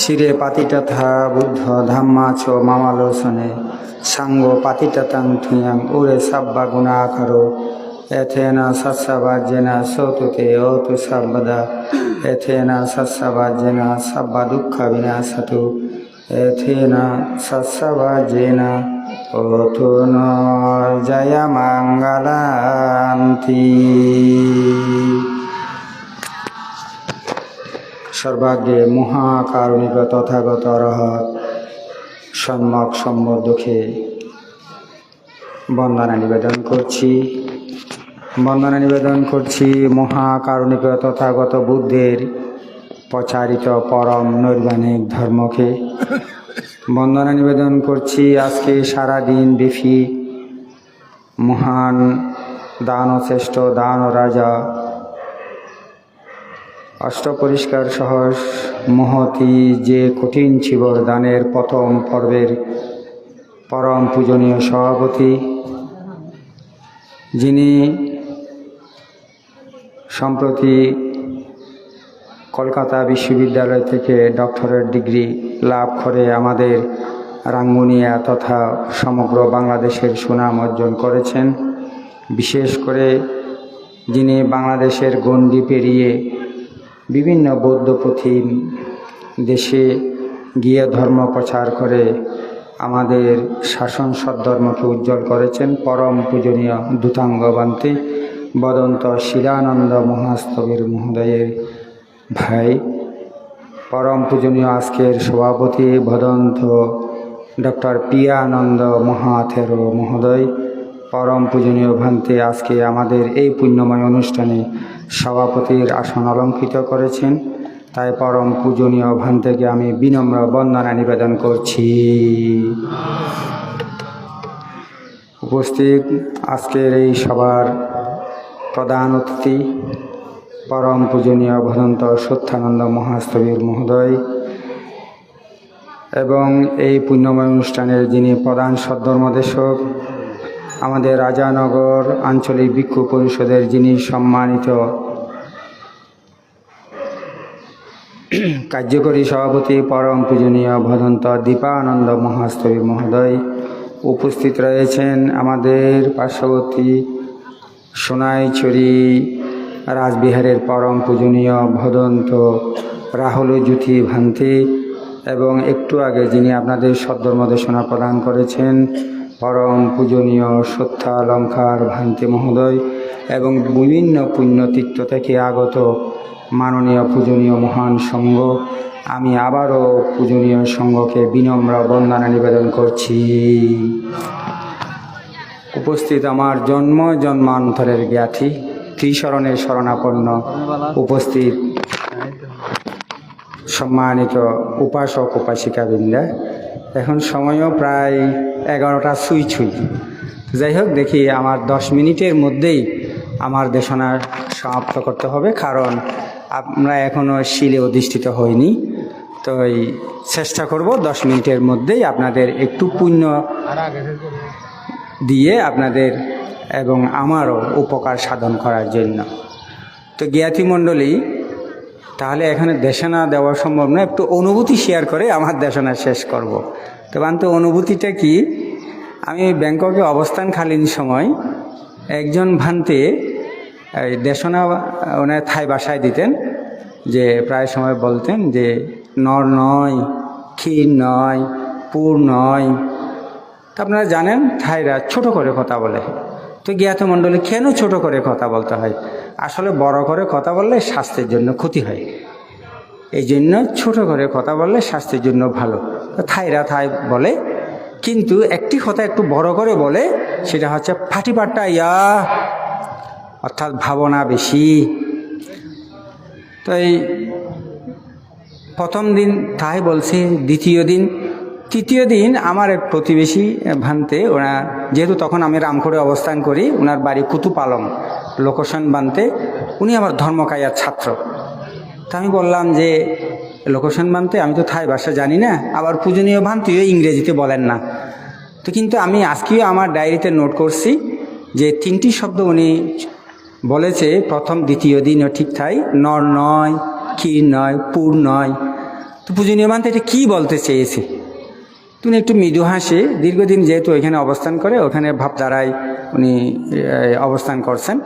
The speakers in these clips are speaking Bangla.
শিরে পাতিটাথা বুদ্ধ ধাম্মা ছ মামালোচনে, সাঙ্গ পাতিটাতাং থুয়াং উরে সাব্বা গুণা আকারো। এথেনা সৎসাবাজ্যেনা সৌতুতে অতু সাব্বাদা। এথেনা সৎসাবাজ্যেনা সাব্বা দুঃখ বিনাশতু। এথেনা সৎসাবাজ্যেনা অতু ন জয় মঙ্গলান্তি। সর্বাগ্রে মহাকারণিক তথাগত রহত, সম্যক সম্বদ্ধকে বন্দনা নিবেদন করছি। বন্দনা নিবেদন করছি মহাকারণিক তথাগত বুদ্ধের প্রচারিত পরম নৈর্বাণিক ধর্মকে। বন্দনা নিবেদন করছি আজকে সারা দিন ব্যাপী মহান দান শ্রেষ্ঠ দান রাজা অষ্টপরিষ্কার সহস মহতি যে কঠিন ছিবর দানের প্রথম পর্বের পরম পূজনীয় সভাপতি, যিনি সম্প্রতি কলকাতা বিশ্ববিদ্যালয় থেকে ডক্টরেট ডিগ্রি লাভ করে আমাদের রাঙ্গুনিয়া তথা সমগ্র বাংলাদেশের সুনাম অর্জন করেছেন। বিশেষ করে যিনি বাংলাদেশের গণ্ডি পেরিয়ে বিভিন্ন বৌদ্ধ পুঁথি দেশে গিয়ে ধর্ম প্রচার করে আমাদের শাসন সদ্ধর্মকে উজ্জ্বল করেছেন। পরম পূজনীয় দূতাঙ্গ বান্তে বদন্ত শিলানন্দ মহাস্তবীর মহোদয়ের ভাই। পরম পূজনীয় আজকের সভাপতি ভদন্ত ডক্টর পিয়ানন্দ মহাথের মহোদয়। পরম পূজনীয় ভান্তে, আজকে আমাদের এই পুণ্যময় অনুষ্ঠানে সভাপতির আসন অলঙ্কৃত করেছেন। তাই পরম পূজনীয় ভান্তেকে আমি বিনম্র বন্দনা নিবেদন করছি। উপস্থিত আজকের এই সভার প্রধান অতিথি, পরম পূজনীয় ভদন্ত সত্যানন্দ মহাস্তবীর মহোদয় এবং এই পুণ্যময় অনুষ্ঠানের যিনি প্রধান সদ্ধর্মদেশক আমাদের রাজানগর আঞ্চলিক ভিক্ষু পরিষদের যিনি সম্মানিত কার্যকরী সভাপতি, পরম পূজনীয় ভদন্ত দীপানন্দ মহাস্তবী মহোদয় উপস্থিত রয়েছেন আমাদের পার্শ্ববর্তী সোনাইছড়ি রাজবিহারের পরম পূজনীয় ভদন্ত রাহুল জ্যোতি ভান্তি এবং একটু আগে যিনি আপনাদের সদ্ধর্মদেশনা প্রদান করেছেন পরম পূজনীয় সত্যালঙ্কার ভান্তি মহোদয় এবং বিভিন্ন পুণ্যতীর্থ থেকে আগত মাননীয় পূজনীয় মহান সঙ্গ, আমি আবারও পূজনীয় সঙ্গকে বিনম্র বন্দনা নিবেদন করছি। উপস্থিত আমার জন্ম জন্মান্তরের জ্ঞাতি ত্রিশরণের শরণাপন্ন উপস্থিত সম্মানিত উপাসক উপাসিকাবৃন্দা এখন সময়ও প্রায় এগারোটা ছুঁই ছুঁই। যাই হোক, দেখি আমার দশ মিনিটের মধ্যেই আমার দেশনা সমাপ্ত করতে হবে, কারণ আমরা এখনও শিলে অধিষ্ঠিত হইনি। তো এই চেষ্টা করব দশ মিনিটের মধ্যেই আপনাদের একটু পুণ্য দিয়ে আপনাদের এবং আমারও উপকার সাধন করার জন্য। তো জ্ঞাতি মণ্ডলী তাহলে এখানে দেশনা দেওয়া সম্ভব না একটু অনুভূতি শেয়ার করে আমার দেশনা শেষ করব। তো বান্ত, অনুভূতিটা কি? আমি ব্যাংককে অবস্থানকালীন সময় একজন ভান্তে দেশনা, ওনার থাই বাসায় দিতেন, যে প্রায় সময় বলতেন যে, নর নয়, ক্ষীর নয়, পুর নয়। তা আপনারা জানেন, থাইরা ছোট করে কথা বলে। তো জ্ঞাত মণ্ডলী কেন ছোট করে কথা বলতে হয়? আসলে বড় করে কথা বললে স্বাস্থ্যের জন্য ক্ষতি হয়। এই জন্য ছোট করে কথা বললে স্বাস্থ্যের জন্য ভালো। থাইরা থাই বলে। কিন্তু একটি কথা একটু বড় করে বলে, সেটা হচ্ছে ফাটিপাট্টা ইয়া, অর্থাৎ ভাবনা বেশি। তো এই প্রথম দিন তাই বলছে, দ্বিতীয় দিন তৃতীয় দিন আমার এক প্রতিবেশী ভান্তে, ওরা যেহেতু তখন আমি রামখোড়ে অবস্থান করি ওনার বাড়ি কুতুপালং লোকেশন বানতে, উনি আমার ধর্মকায়ার ছাত্র। তা আমি বললাম যে লোকেশন বানতে আমি তো থাই ভাষা জানি না, আবার পূজনীয় ভান্তিও ইংরেজিতে বলেন না। তো কিন্তু আমি আজকেও আমার ডায়েরিতে নোট করছি যে তিনটি শব্দ উনি বলেছে, প্রথম, দ্বিতীয় দিনও ঠিক থাই, নর নয়, ক্ষীর নয়, পুর নয়। তো পূজনীয় মানতে এটা কী বলতে চেয়েছে? তুমি একটু মৃদু হাসে দীর্ঘদিন যেহেতু এখানে অবস্থান করে, ওখানে ভাবধারায় উনি অবস্থান করছেন।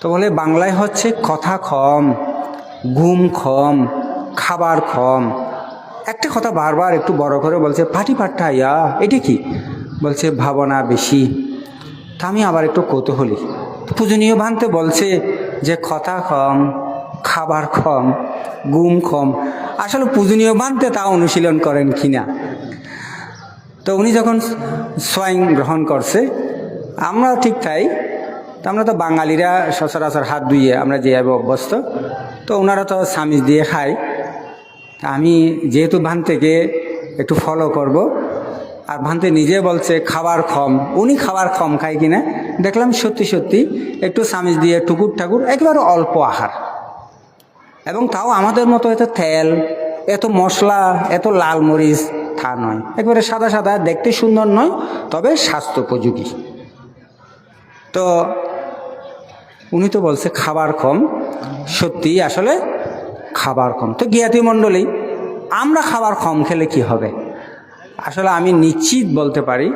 তো বলে বাংলায় হচ্ছে কথা কম, ঘুম কম, খাবার কম। একটা কথা বারবার একটু বড় করে বলছে পাটি পাট্টা ইয়া, এটা কি? বলছে, ভাবনা বেশি। তা আমি আবার একটু কৌতূহলী। পূজনীয় ভানতে বলছে যে, কথা কম, খাবার কম গুম কম। আসলে পূজনীয় ভানতে তা অনুশীলন করেন কিনা? তো উনি যখন সোয়াইং গ্রহণ করছে, আমরা ঠিক তাই। তো আমরা তো বাঙালিরা সচরাচর হাত ধুয়ে আমরা যেভাবে অভ্যস্ত, তো ওনারা তো সামিজ দিয়ে খায়। আমি যেহেতু ভান থেকে একটু ফলো করব, আর ভান্তে নিজে বলছে, খাবার কম উনি খাবার কম খায় কিনা? দেখলাম সত্যি সত্যি একটু সামিজ দিয়ে টুকুর ঠাকুর, একেবারে অল্প আহার। এবং তাও আমাদের মতো এত তেল, এত মশলা, এত লাল মরিচ তা নয়। একবারে সাদা সাদা, দেখতে সুন্দর নয়, তবে স্বাস্থ্যোপযোগী তো উনি তো বলছে খাবার কম। সত্যি, আসলে খাবার কম। তো জ্ঞাতি মণ্ডলী, আমরা খাবার কম খেলে কি হবে? আসলে আমি নিশ্চিত বলতে পারি,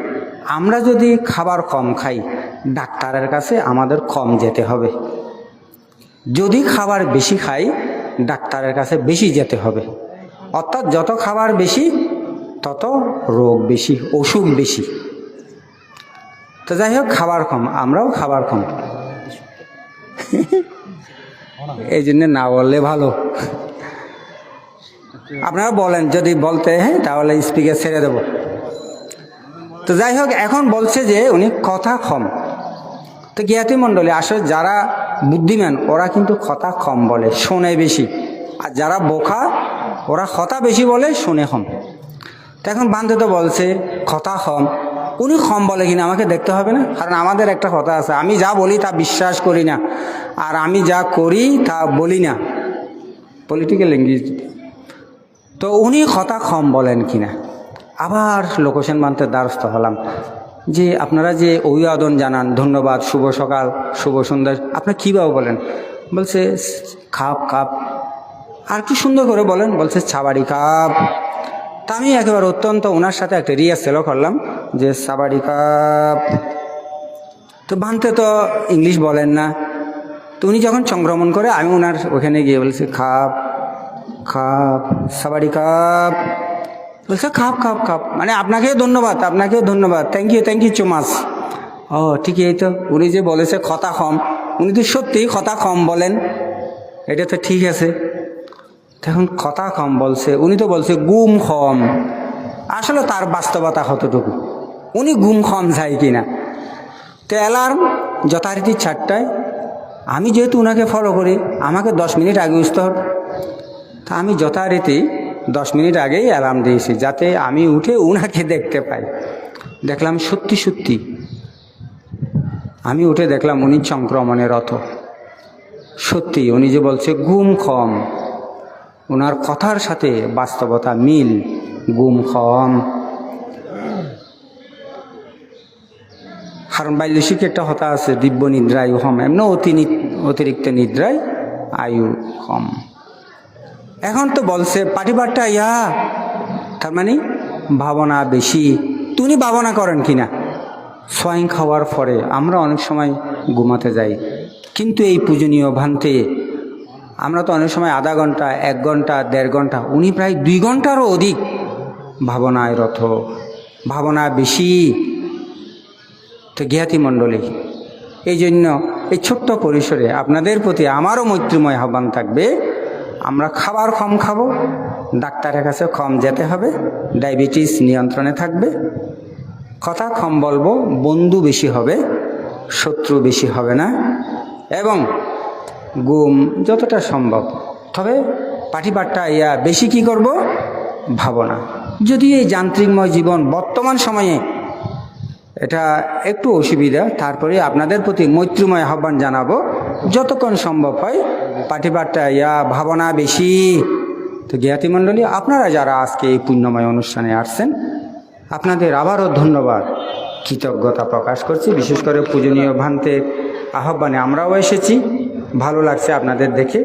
আমরা যদি খাবার কম খাই, ডাক্তারের কাছে আমাদের কম যেতে হবে। যদি খাবার বেশি খাই, ডাক্তারের কাছে বেশি যেতে হবে। অর্থাৎ যত খাবার বেশি তত রোগ বেশি, অসুখ বেশি। তো যাই হোক, খাবার কম, আমরাও খাবার কম। এই জন্য না বললে ভালো। আপনারা বলেন, যদি বলতে হ্যাঁ তাহলে স্পিকার ছেড়ে দেব। তো যাই হোক, এখন বলছে যে উনি কথা কম। তো জ্ঞাতি মণ্ডলী, আসলে যারা বুদ্ধিমান, ওরা কিন্তু কথা কম বলে, শোনে বেশি। আর যারা বোকা, ওরা কথা বেশি বলে, শুনে কম। তো এখন বান্ধে তো বলছে, কথা কম। উনি কম বলে কিনা আমাকে দেখতে হবে না? কারণ আমাদের একটা কথা আছে, আমি যা বলি তা বিশ্বাস করি না, আর আমি যা করি তা বলি না। পলিটিক্যাল ল্যাঙ্গুয়েজ তো উনি কথা কম বলেন কিনা? আবার লোকেশন মানতে দ্বারস্থ হলাম। যে আপনারা যে অভিবাদন জানান, ধন্যবাদ, শুভ সকাল, শুভ সন্ধ্যা আপনারা কীভাবে বলেন? বলছে, খাপ খাপ। আর কি সুন্দর করে বলেন? বলছে, ছাবাড়ি কাপ তা আমি একেবারে অত্যন্ত ওনার সাথে একটা রিহার্সেলও করলাম, যে সাবাড়ি কাপ। তো বানতে তো ইংলিশ বলেন না। তো উনি যখন সংক্রমণ করে, আমি ওনার ওখানে গিয়ে বলছি খাপ খাপ সাবাড়ি কাপ। বলছে খাপ খাপ খাপ মানে আপনাকেও ধন্যবাদ আপনাকেও ধন্যবাদ। Thank you thank you so much ও, ঠিকই এই তো। উনি যে বলেছে, কথা কম। উনি তো সত্যিই কথা কম বলেন। এটা তো ঠিক আছে। তখন কথা কম বলছে, উনি তো বলছে গুম খম আসলে তার বাস্তবতা কতটুকু? উনি গুম কম যায় কিনা? তো অ্যালার্ম যথারীতি চারটায়। আমি যেহেতু ওনাকে ফলো করি, আমাকে দশ মিনিট আগে বুঝতে হবে। তা আমি যথারীতি দশ মিনিট আগেই অ্যালার্ম দিয়েছি, যাতে আমি উঠে উনাকে দেখতে পাই। দেখলাম সত্যি সত্যি। আমি উঠে দেখলাম উনি সংক্রমণের রথ। সত্যি, উনি যে বলছে গুম কম ওনার কথার সাথে বাস্তবতা মিল, গুম কম কারণ বাল্যশিক একটা হতা আছে, দিব্য নিদ্রায় হম এমন অতি অতিরিক্ত নিদ্রায় আয়ু কম এখন তো বলছে পাটিপাট্টা ইয়া, তার মানে ভাবনা বেশি। তুমি ভাবনা করেন কিনা? সোয়াইং খাওয়ার পরে আমরা অনেক সময় ঘুমাতে যাই। কিন্তু এই পূজনীয় ভান্তে আমরা তো অনেক সময় আধা ঘণ্টা, এক ঘণ্টা, দেড় ঘণ্টা, উনি প্রায় দুই ঘন্টারও অধিক ভাবনায় রথ ভাবনা বেশি তো জ্ঞাতি মণ্ডলী। এই জন্য এই ছোট্ট পরিসরে আপনাদের প্রতি আমারও মৈত্রীময় আহ্বান থাকবে, আমরা খাবার কম খাব, ডাক্তারের কাছে কম যেতে হবে, ডায়াবেটিস নিয়ন্ত্রণে থাকবে, কথা কম বলব, বন্ধু বেশি হবে, শত্রু বেশি হবে না, এবং গুম যতটা সম্ভব। তবে পাটিপাট্টা ইয়া বেশি কি করব? ভাবনা যদি এই যান্ত্রিকময় জীবন বর্তমান সময়ে এটা একটু অসুবিধা, তারপরে আপনাদের প্রতি মৈত্রীময় আহ্বান জানাব, যতক্ষণ সম্ভব হয় পাটিপাট্টা ইয়া ভাবনা বেশি। তো জ্ঞাতি মণ্ডলী, আপনারা যারা আজকে এই পুণ্যময় অনুষ্ঠানে আসছেন, আপনাদের আবারও ধন্যবাদ। কৃতজ্ঞতা প্রকাশ করছি। বিশেষ করে পূজনীয় ভান্তের আহ্বানে আমরাও এসেছি। ভালো লাগছে আপনাদের দেখে।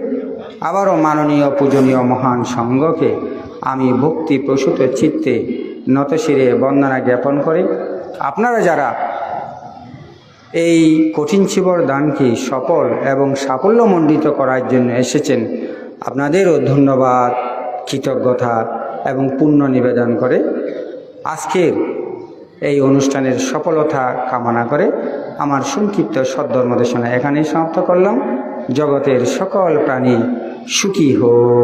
আবারও মাননীয় পূজনীয় মহান সঙ্ঘকে আমি ভক্তি প্রসূত চিত্তে নতশিরে বন্দনা জ্ঞাপন করে। আপনারা যারা এই কঠিন শিবর দানকে সফল এবং সাফল্যমণ্ডিত করার জন্য এসেছেন, আপনাদেরও ধন্যবাদ, কৃতজ্ঞতা এবং পুণ্য নিবেদন করে আজকের এই অনুষ্ঠানের সফলতা কামনা করে আমার সংক্ষিপ্ত সদ্ধর্মদেশনা এখানেই সমাপ্ত করলাম। জগতের সকল প্রাণী সুখী হোক।